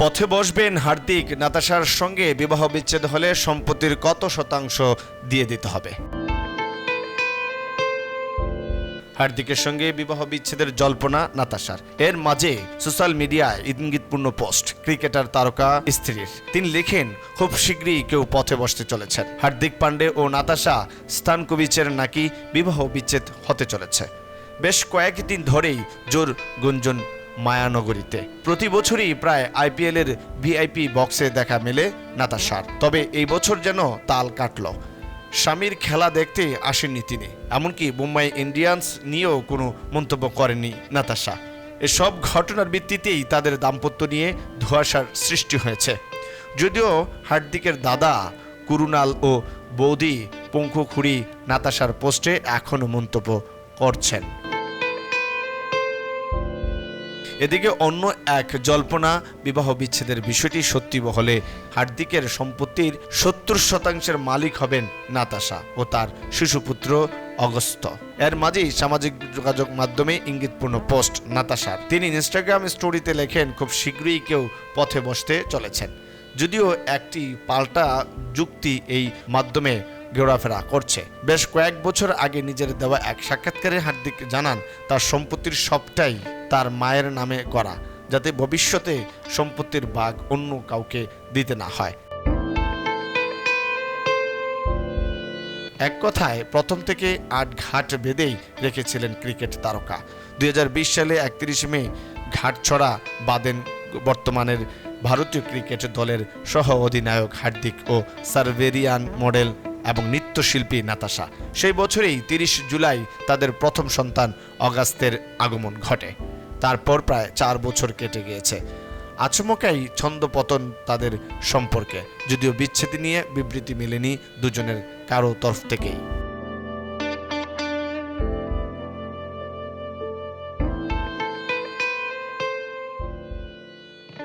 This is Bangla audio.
পথে বসবেন হার্দিক, নাতাশার সঙ্গে বিবাহ বিচ্ছেদ হলে সম্পত্তির কত শতাংশ দিয়ে দিতে হবে? হার্দিকের সঙ্গে বিবাহ বিচ্ছেদের জল্পনা নাতাশার। এর মাঝে সোশ্যাল মিডিয়ায় ইঙ্গিতপূর্ণ পোস্ট, ক্রিকেটার তারকা স্ত্রীর। তিনি লেখেন, খুব শীঘ্রই কেউ পথে বসতে চলেছেন। হার্দিক পান্ডে ও নাতাশা স্তানকোভিচের নাকি বিবাহ বিচ্ছেদ হতে চলেছে। বেশ কয়েকদিন ধরেই জোর গুঞ্জন মায়ানগরীতে। প্রতি বছরই প্রায় আইপিএল এর ভিআইপি বক্সে দেখা মেলে নাতাশার। তবে এই বছর যেন তাল কাটল। স্বামীর খেলা দেখতে আসেননি তিনি। এমনকি মুম্বাই ইন্ডিয়ান্স নিয়েও কোনো মন্তব্য করেননি নাতাশা। এসব ঘটনার ভিত্তিতেই তাদের দাম্পত্য নিয়ে ধোঁয়াশার সৃষ্টি হয়েছে। যদিও হার্দিকের দাদা কুরুনাল ও বৌদি পঙ্কু খুড়ি নাতাশার পোস্টে এখনও মন্তব্য করছেন। এদিকে অন্য এক জল্পনা বিবাহ বিচ্ছেদের বিষয়টি সত্যি হলে হার্দিকের সম্পত্তির সত্তর শতাংশের মালিক হবেন নাতাশা ও তার শিশুপুত্র অগস্ত এর মাঝেই সামাজিক যোগাযোগ মাধ্যমে ইঙ্গিতপূর্ণ পোস্ট নাতাশার। তিনি ইনস্টাগ্রাম স্টোরিতে লেখেন, খুব শীঘ্রই কেউ পথে বসতে চলেছেন। যদিও একটি পাল্টা যুক্তি এই মাধ্যমে ঘোরাফেরা করছে। বেশ কয়েক বছর আগে নিজের দেওয়া এক সাক্ষাৎকারে হার্দিক জানান, তার সম্পত্তির সবটাই তার মায়ের নামে করা, যাতে ভবিষ্যতে সম্পত্তির ভাগ অন্য কাউকে দিতে না হয়। এক কথায়, প্রথম থেকে আট ঘাট বেঁধেই রেখেছিলেন ক্রিকেট তারকা। দুই হাজার বিশ সালে একত্রিশ মে ঘাটছড়া বাদেন বর্তমানের ভারতীয় ক্রিকেট দলের সহ অধিনায়ক হার্দিক ও সার্ভেরিয়ান মডেল এবং নৃত্যশিল্পী নাতাশা। সেই বছরেই তিরিশ জুলাই তাদের প্রথম সন্তান অগাস্তের আগমন ঘটে। তারপর প্রায় চার বছর কেটে গিয়েছে। আচমকাই ছন্দপতন তাদের সম্পর্কে। যদিও বিচ্ছেদ নিয়ে বিবৃতি মেলেনি দুজনের কারও তরফ থেকেই।